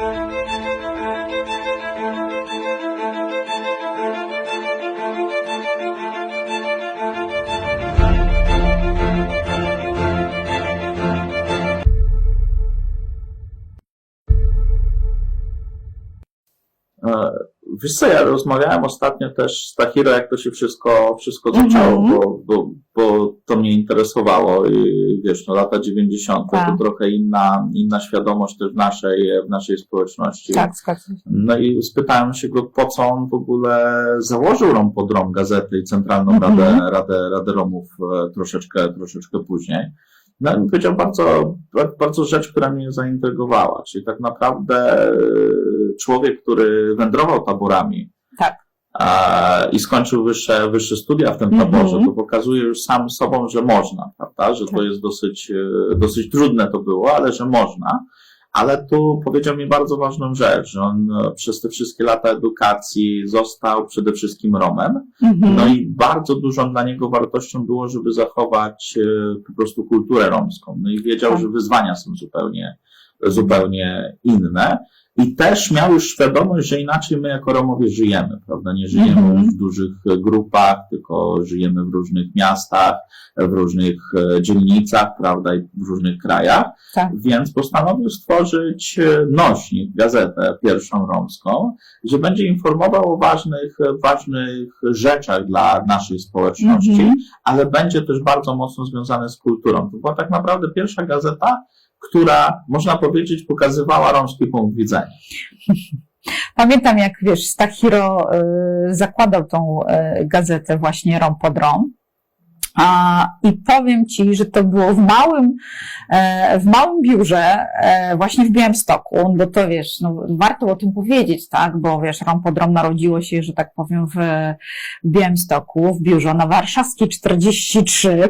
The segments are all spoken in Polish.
Música Wiesz co, ja rozmawiałem ostatnio też z Tahiro, jak to się wszystko, wszystko Mhm. zaczęło, bo, bo, bo to mnie interesowało i wiesz, no lata 90. Tak. to trochę inna, inna świadomość też w naszej, w naszej społeczności. Tak, zgadzam się. No i spytałem się go, po co on w ogóle założył Rompodrom gazetę i Centralną Mhm. Radę, Radę, Radę Romów e, troszeczkę, troszeczkę później. No i powiedział bardzo, bardzo rzecz, która mnie zaintrygowała, czyli tak naprawdę e, człowiek, który wędrował taborami Tak. a, i skończył wyższe, wyższe studia w tym Mhm. taborze, to pokazuje już sam sobą, że można, prawda, że to Tak. jest dosyć, e, dosyć trudne to było, ale że można. Ale tu powiedział mi bardzo ważną rzecz, że on e, przez te wszystkie lata edukacji został przede wszystkim Romem. Mhm. No i bardzo dużą dla niego wartością było, żeby zachować e, po prostu kulturę romską. No i wiedział, Tak. że wyzwania są zupełnie, zupełnie inne. I też miał już świadomość, że inaczej my jako Romowie żyjemy, prawda? Nie żyjemy Mhm. już w dużych e, grupach, tylko żyjemy w różnych miastach, w różnych e, dzielnicach, prawda? I w różnych krajach. Tak. Więc postanowił stworzyć e, nośnik, gazetę pierwszą romską, gdzie będzie informował o ważnych, ważnych rzeczach dla naszej społeczności, Mhm. ale będzie też bardzo mocno związane z kulturą. To była tak naprawdę pierwsza gazeta, która, można powiedzieć, pokazywała romski punkt widzenia. Pamiętam, jak wiesz, Stachiro y, zakładał tą y, gazetę właśnie Rom pod Rom. A, I powiem Ci, że to było w małym, e, w małym biurze, e, właśnie w Białymstoku, bo to wiesz, no, warto o tym powiedzieć, tak, bo wiesz, Rom pod Rom narodziło się, że tak powiem, w, Białymstoku, w biurze na Warszawskiej 43.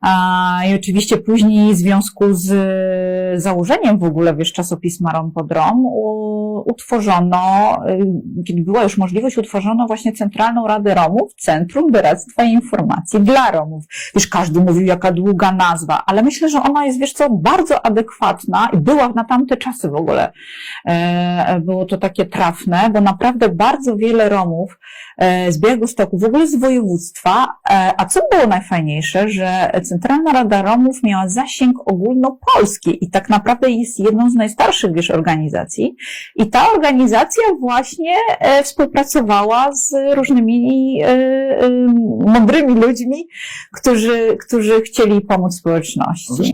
A, I oczywiście później w związku z założeniem w ogóle, wiesz, czasopisma Rom pod Rom, u, utworzono, y, kiedy była już możliwość, utworzono właśnie Centralną Radę Romów, Centrum Doradztwa i Informacji dla Romów. Wiesz, każdy mówił, jaka długa nazwa, ale myślę, że ona jest, wiesz co, bardzo adekwatna i była na tamte czasy w ogóle. E, było to takie trafne, bo naprawdę bardzo wiele Romów z Białegostoku, w ogóle z województwa, e, a co było najfajniejsze, że Centralna Rada Romów miała zasięg ogólnopolski i tak naprawdę jest jedną z najstarszych, wiesz, organizacji. I ta organizacja właśnie e, współpracowała z różnymi e, e, mądrymi ludźmi, którzy, którzy chcieli pomóc społeczności.